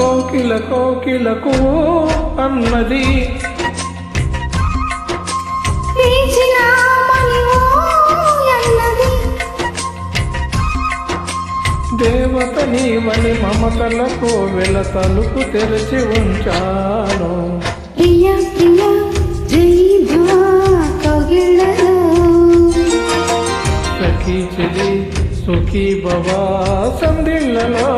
కోకిల కోకిలకు అన్నది. దేవత నీవని మమతలకు వెల తలుపు తెరిచి ఉంచాను. ప్రియ ప్రియ సఖీ చెలి సుఖీ భవా సందిళ్ళలో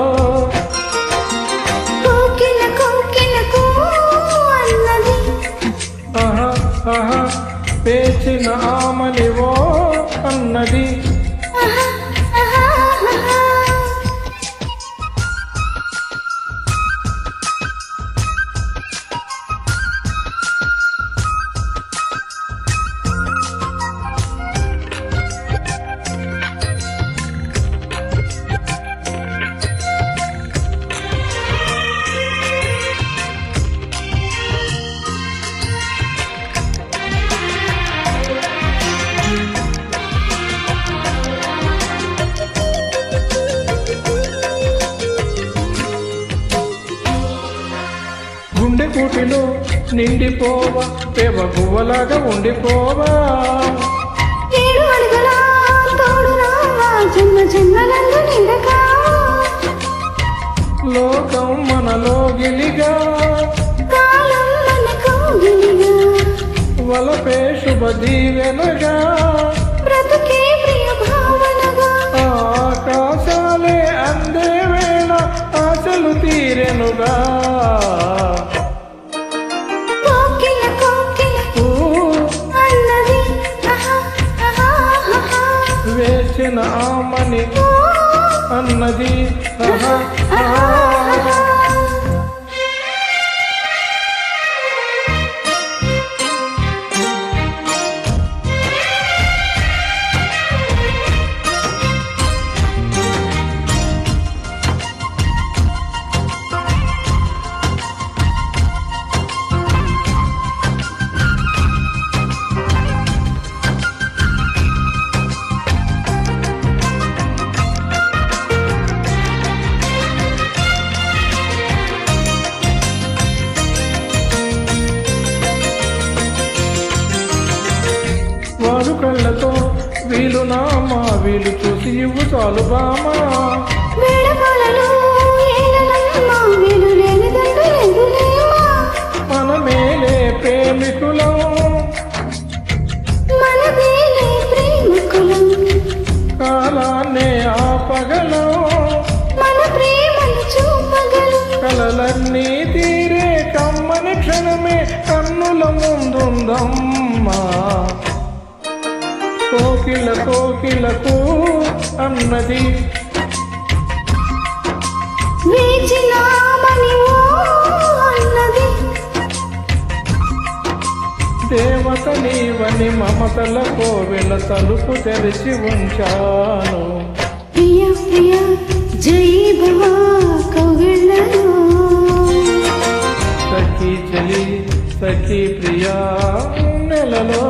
పేచిన ఆమనివో అన్నది. నిండిపోవా పెవ గువ్వలాగా ఉండిపోవా. లోకం మనలో గిలిగా. వలపే శుభ దీవెనగా. అన్నది ఆహా, కళ్ళతో వీలు నామా వీలు చూసి ఇవ్వు చాలు బామా. వేడుకలలో ఏలనమ్మ వెలులేని దండలెందులేమా మన మేలే ప్రేమికులం. కాలాన్నే ఆపగలం. కలలన్నీ తీరే కమ్మని క్షణమే కన్నుల ముందుందమ్మా. కోకిల కోకిలకు అన్నది. దేవత నీవని మమతల కోవెల తలుపు తెరిచి ఉంచాను. ప్రియ ప్రియ జై భవ సఖీ చలి సఖీ ప్రియా నెలలో